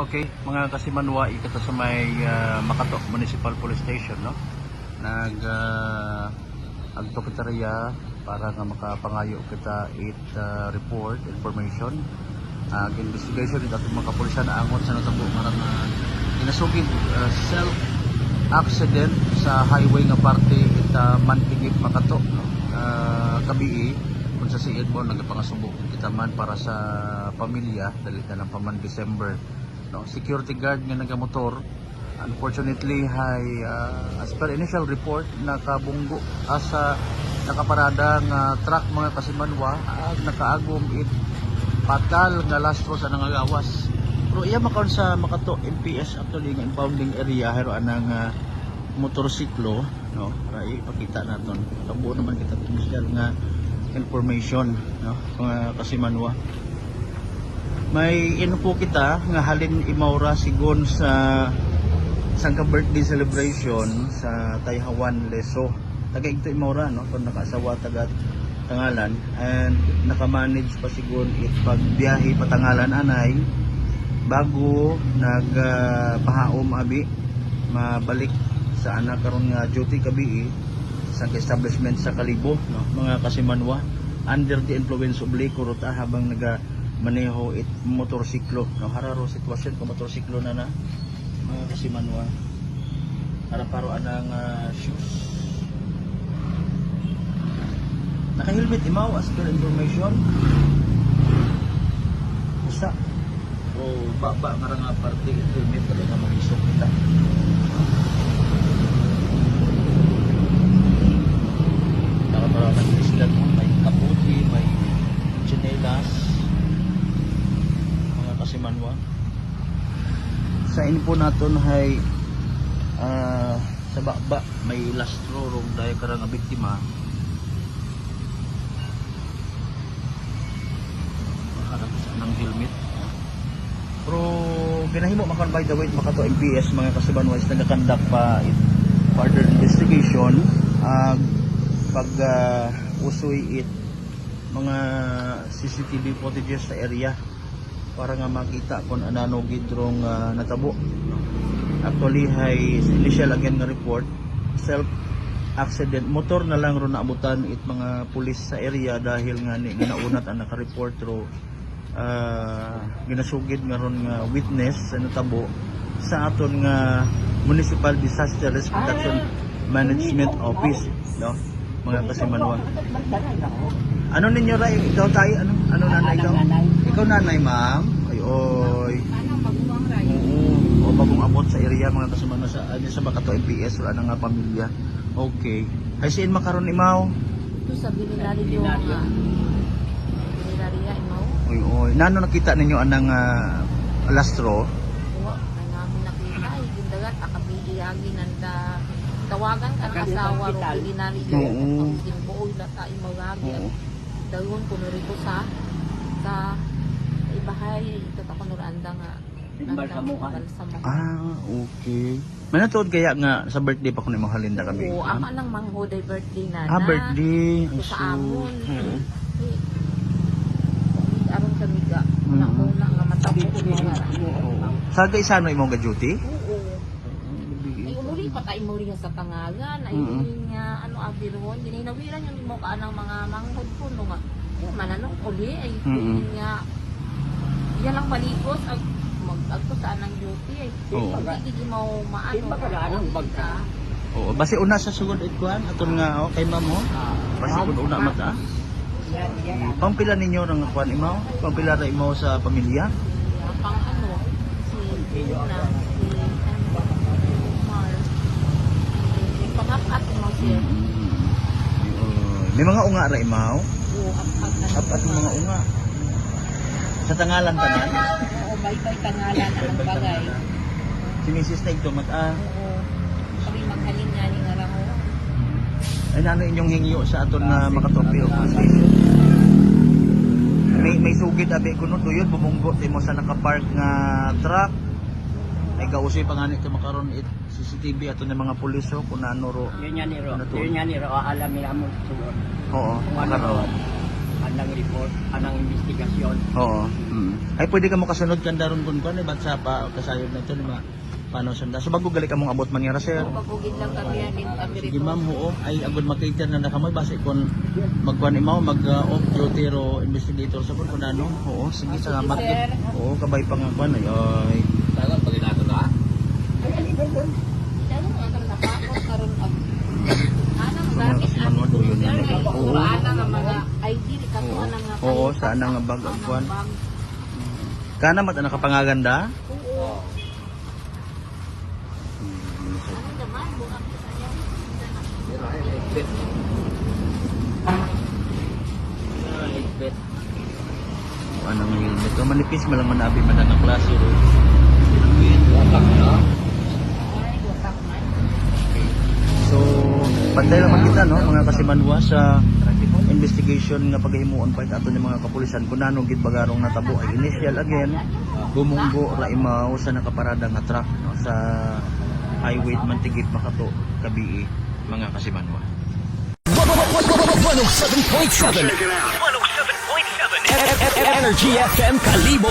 Okay, mga kasimanwa, ikata sa may ah, Makato Municipal Police Station, no? Nag uh, agto kita riya para nga makapangayo kita it ah, report information ag investigation it atong mga kapulisan na angon sa natabo marang uh, inasugid ah, self accident sa highway nga parte it uh, Mantigip Makato no? Ah, kabii kung sa siid mo nagapangasubo kita man para sa pamilya dali na lang pa man December no? Security guard nga nagamotor. Unfortunately hay ah, as per initial report nakabunggo asa nakaparada nga truck mga kasimanwa. Ag nakaagom it fatal nga lastro sa nangagawas pero iya makaon sa makato MPS actually nga impounding area hero anang ah, motorsiklo no? Para ipakita naton kabuo naman kita initial nga information no? Mga kasimanwa may info kita nga halin imaura sigon sa isang ka birthday celebration sa Tayhawan Leso. Taga ito imaura no? Kung nakasawa taga Tangalan. And nakamanage pa sigon it pagbiyahe patangalan anay. Bago nagpahaom abi mabalik sa anak karon nga duty kabi sa establishment sa Kalibo no? Mga kasimanwa under the influence of liquor ta habang naga maneho it motorsiklo. No hararo sitwasyon ko motorsiklo na na mga kasimanwa para paro anang ah, shoes. Naka-helmet imaw as per information. Usa o ba ba nga nga parte helmet pala nga magisok kita. Para para nag-islan mo may kaputi may chinelas mga kasimanwa sa info naton hay ah, sa baba. May lastro rong dahil karang biktima. Makaharap sa ng helmet. Pero ginahimo makan by the way makato MPS mga kasibanwa is nagakandak pa further investigation. Ag pag ah, usoy it mga CCTV footages sa area para nga makita kung anano gidrong ah, natabo. Actually hay initial again nga report self accident motor na lang ron naabutan it mga pulis sa area dahil nga ni nga naunat ang naka-report ro. Ah, ginasugid nga ron nga witness sa natabo. Sa aton nga Municipal Disaster Risk Reduction Management Office no mga kasimanwa ano ninyo ray ikaw tayo ano ano nanay ikaw ikaw nanay ma'am ay oy Oo, o bagong abot sa area mga kasama sa ano sa Bakato MPS wala na nga pamilya. Okay. Ay siin makaron imaw. Ito sa binilari yung mga nga imaw. Oy oy. Nano nakita ninyo anang uh, lastro? Uwa, ay namin nakita. Ay, gindagat, akabihiyagi nanda. Tawagan ka ng asawa ro binilari Oo. yung ginbuoy na ta imawagi. Oo. Dayon ko nurito sa sa ibahay. Ito ta ko nuranda nga. Balsamukan. Ah, okay. Manatuod kaya nga sa birthday pa ko ni Mahalinda kami. Oo, ang anang manghoday birthday na Ah, birthday. Ito Ang sa amon. Eh, aron sa miga. Mm. Una-una nga matapos mga Saga isano imong ga duty? Oo. Ay umuli pa tayo mo rin sa tangalan. Ay Mm-mm. mm nga ano abiron. Dininawiran yung mo ka ng mga manghod ko no nga. Oh, mananong uli ay yun nga. Yan lang malikos ag mag-agto sa anang duty ay. Hindi di mo maano. Di ba kailangan Hindi magka? ka. Oo, basi una sa sugod it kuan aton nga okay ma'am ho. Basi kun una mata. Yan. Pampila ninyo ng kuan imaw? Pampila ra imaw sa pamilya? Ang pang ano si Una si ano Mar. Si pangapat mo siya. Mm. May mga unga ra imaw? Oo, apat. Apat yung mga unga. Sa tangalan tanan. Oo, bay-bay tangalan ang bagay. Si Mrs. na ito mag-ah. Oo. Kami maghalin nga ni nga oo. Ay nano inyong hingyo sa aton na makatopi o station. May may sugid abi kuno tuyod bumunggo mo sa nakapark nga truck. Ay kausoy pa ngani kay makaron it CCTV ato ng mga pulis oh, kung ano ro. Yun yan niro. Ano to? Yun yan niro. Alam nila mo suot. Oo, Kung ano ro. anang report, anang investigasyon. Oo. Mm. Ay pwede ka mo kasunod kan daron kun kun ba't sa pa kasayod na ito ni ma paano sanda. So bago gali ka mong abot man nga sir. Pagugid lang kami yan din kami Sige ma'am, oo. Ay agad mag-cater na nakamoy base kon magkuan imaw mag uh, off duty ro investigator sa kun ano. Oo, sige salamat. Sir. Oo, kabay pa nga kuan ay. ay. Talagang pag inato na. Ano nga kang nakakot karon ang anang Mga gamit kasi ang manual yun yan. Oo. Ana nga mga ID di ka Oo. ana nga Oo, kay- sa ana nga bag ang bag. Kana mat ana kapangaganda. Oo. Anong helmet. So, manipis malang manabi man ang klase ro. Watak na. So, pantay naman kita no, mga kasimanwa sa investigation nga paghimuon pa ato ni mga kapulisan. Kung nanong gid bagarong natabo ay initial again. Bumunggo ra imaw sa nakaparada nga truck no, sa highway Mantigit Makato Kabii mga kasimanwa. 107.7 107.7 Energy FM Kalibo